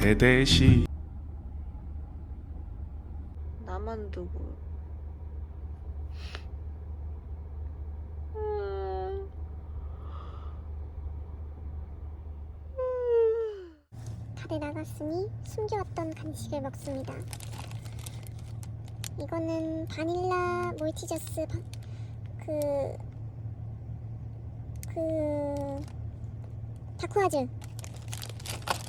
대대시 나만 두고. 음. 다들 나갔으니 숨겨왔던 간식을 먹습니다. 이거는 바닐라 몰티저스 바, 그, 그, 다쿠아즈.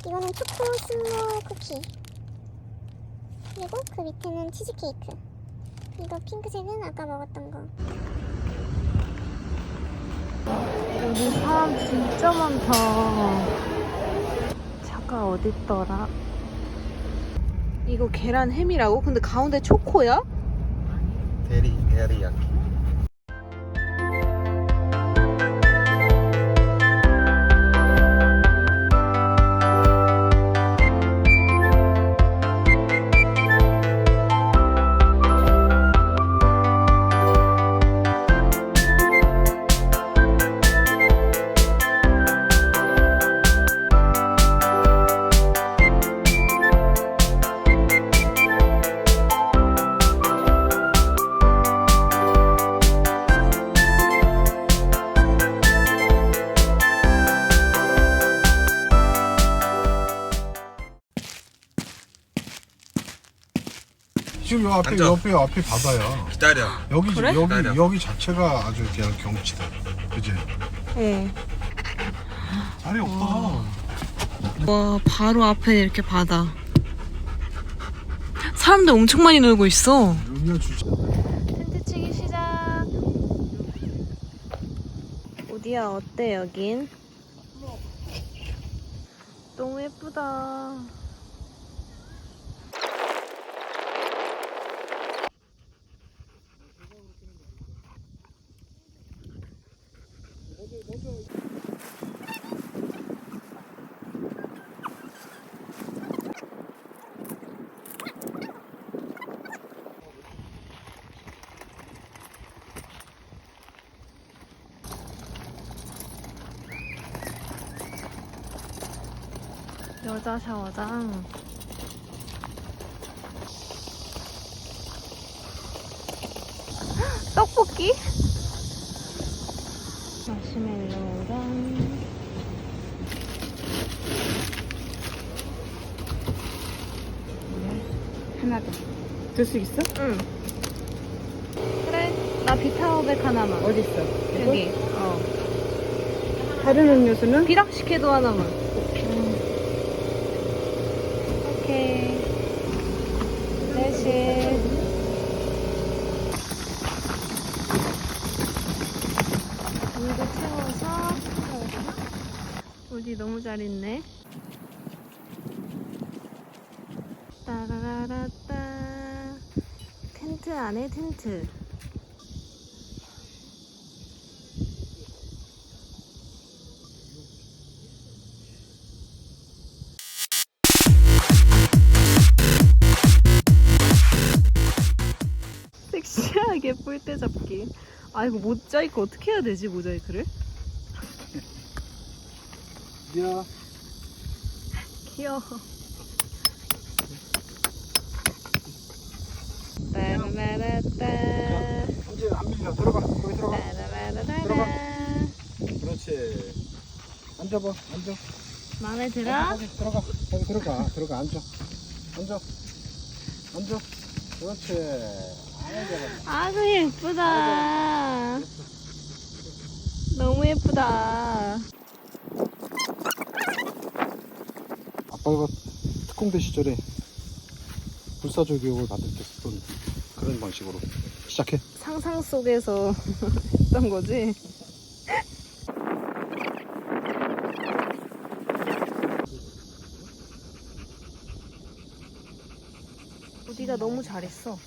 이거는 초코 스몰 쿠키. 그리고 그 밑에는 치즈케이크. 이거 핑크색은 아까 먹었던 거. 여기 사람 진짜 많다. 차가 어딨더라? 이거 계란 햄이라고? 근데 가운데 초코야? 대리 대리야끼. 지금 요 앞에 앉아. 옆에 앞에 바다야. 기다려. 여기 그래? 여기 기다려. 여기 자체가 아주 그냥 경치다. 그지? 네. 자리 없다. 와, 바로 앞에 이렇게 바다. 사람들 엄청 많이 놀고 있어. 여기가 주차. 텐트 치기 시작. 어디야, 어때, 여긴? 너무 예쁘다. 여자 샤워장. 떡볶이? 마시멜로우랑 하나 더. 줄수 있어? 응. 그래, 나 비타오백 하나만. 어디 있어? 여기. 어. 다른 음료수는? 비락식혜도 하나만. 음. 오케이. 대신. 물도 채워서. 우리 너무 잘 있네. 따라라라따. 텐트 안에 텐트. 뿔때 잡기. 아 이거 모자이크 어떻게 해야 되지 모자이크를? 야, 귀여워. 따라라라따. 이제 안 밀려. 들어가. 거기 들어가. 따라라라라. 그렇지. 앉아봐. 앉아. 마음에 들어? 거기 들어가. 거기 들어가. 들어가. 앉아. 앉아. 앉아. 그렇지. 아주 예쁘다. 너무 예쁘다. 아빠가 특공대 시절에 불사조 교육을 받을 때 쓰던 그런 방식으로 시작해. 상상 속에서 했던 거지. 우리가 너무 잘했어.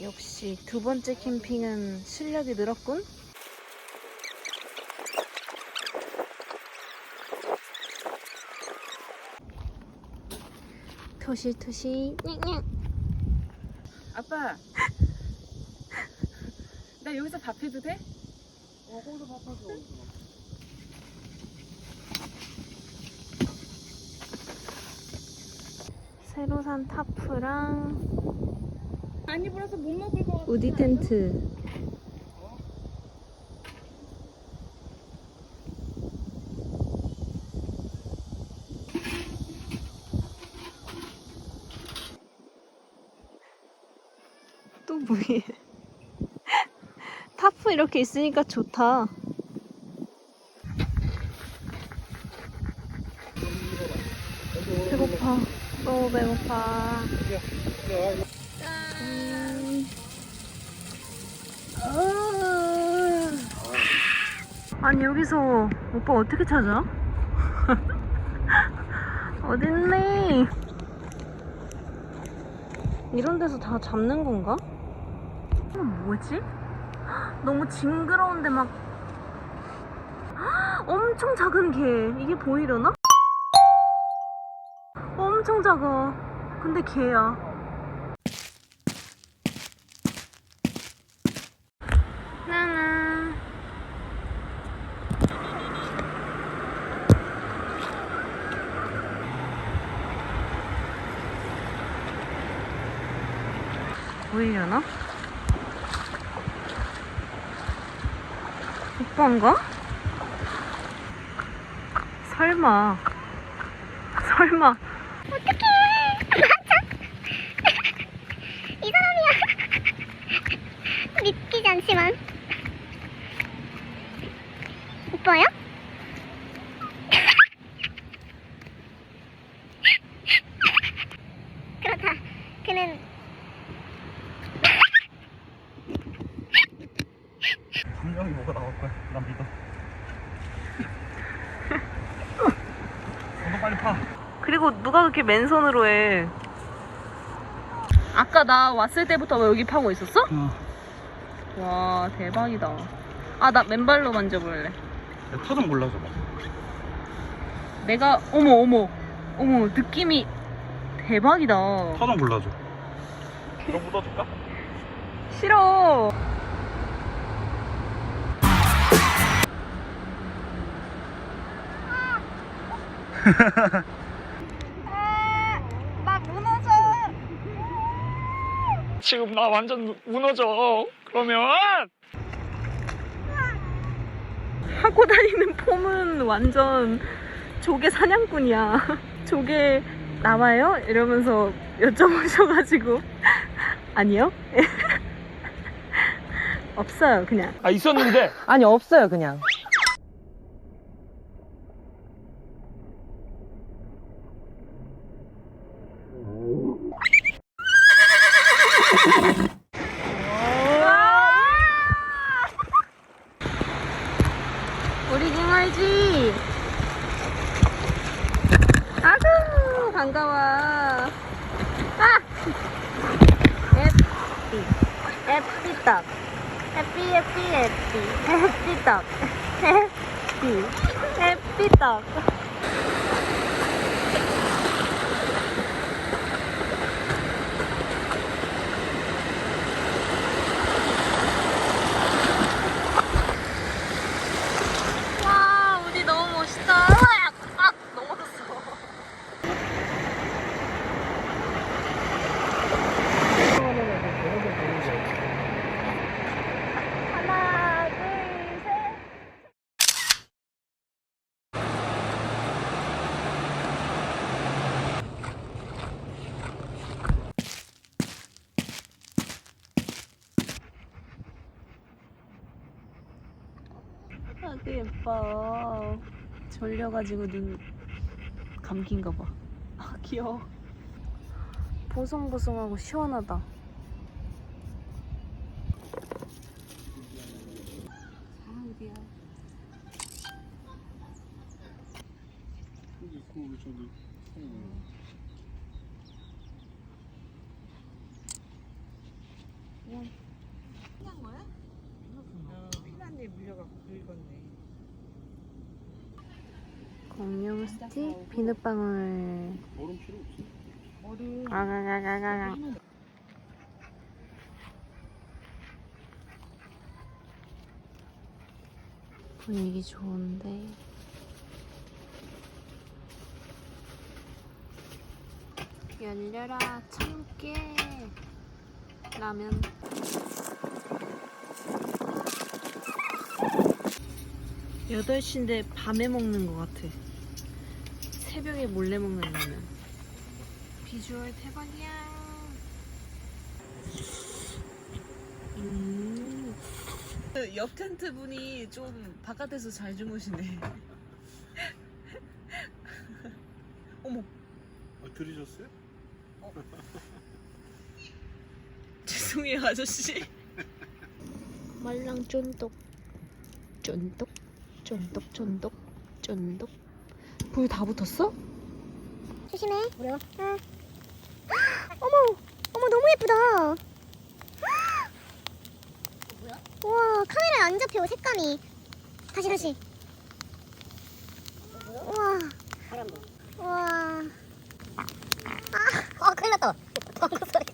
역시 두 번째 캠핑은 실력이 늘었군. 토시토시 냥냥 아빠. 나 여기서 밥 해도 돼? 새로 산 타프랑 많이 불어서 못 먹을 것 같아. 우디 텐트. 또 뭐해? 타프 이렇게 있으니까 좋다. 배고파. 너무 배고파. 아니 여기서 오빠 어떻게 찾아? 어딨니? 이런 데서 다 잡는 건가? 이건 뭐지? 너무 징그러운데 막 엄청 작은 개 이게 보이려나? 엄청 작아 근데 개야 보이려나? 오빠인가? 설마 설마 이 사람이야. 믿기지 않지만. 오빠야? 그렇다. 그는 분명히 뭐가 나올 거야. 난 믿어. 너 빨리 파. 그리고 누가 그렇게 맨손으로 해 아까 나 왔을 때부터 뭐 여기 파고 있었어? 어. 와 대박이다 아 나 맨발로 만져볼래 터좀 골라줘 봐. 내가 어머 어머 어머 느낌이 대박이다 터좀 골라줘. 너 묻어줄까? 싫어 지금 나 완전 무너져. 그러면 하고 다니는 폼은 완전 조개 사냥꾼이야 조개 나와요? 이러면서 여쭤보셔가지고 아니요 없어요 그냥 아 있었는데 아니 없어요 그냥. 우리 김알지? 아구 반가워. 아! 해피 해피 떡. 해피 해피 해피 해피 떡. 해피 해피 떡 와 우리 너무 멋있다 아, 아 넘어졌어 하나 둘셋 아그 예뻐 졸려가지고 눈 감긴가 봐. 아 귀여워. 보송보송하고 시원하다. 아 어디야? 피난에 물려갖고 긁었네. 스틱 비눗방울. 얼음 필요 없어. 얼음. 아가가가가. 분위기 좋은데. 열려라 참깨 라면. 여덟 시인데 밤에 먹는 것 같아. 새벽에 몰래 먹는 라면. 비주얼 대박이야. 음. 옆 텐트 분이 좀 바깥에서 잘 주무시네. 어머, 아, 들으셨어요? 죄송해요 아저씨. 말랑 쫀독, 쫀독, 쫀독, 쫀독, 쫀독. 불 다 붙었어? 조심해. 어려워. 응. 어머, 어머 너무 예쁘다. 뭐야? 와 카메라에 안 잡혀 색감이. 다시 다시. 우와. 우와. 아, 어 큰일 났다. 방구 소리.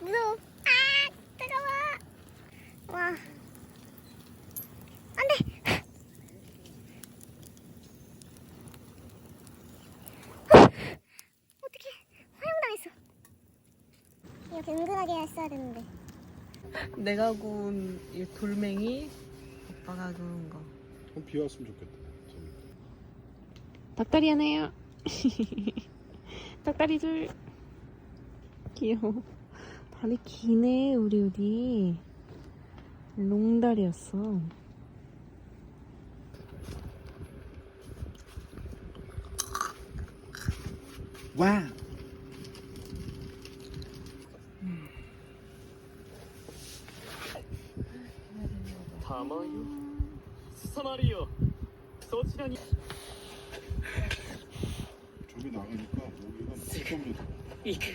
무서워. 아, 뜨거워. 와. 안 돼. 어떻게 화용당했어. 은근하게 했어야 되는데. 내가 구운 이 돌멩이, 오빠가 구운 거. 비 왔으면 좋겠다. 닭다리 하나요. 닭다리 둘. 귀여워. 다리 기네, 우리 우리. 롱다리였어. 와. 다 마요 스사마리요 そちらに 저기 나가니까 여기가 물 겁니다. 行く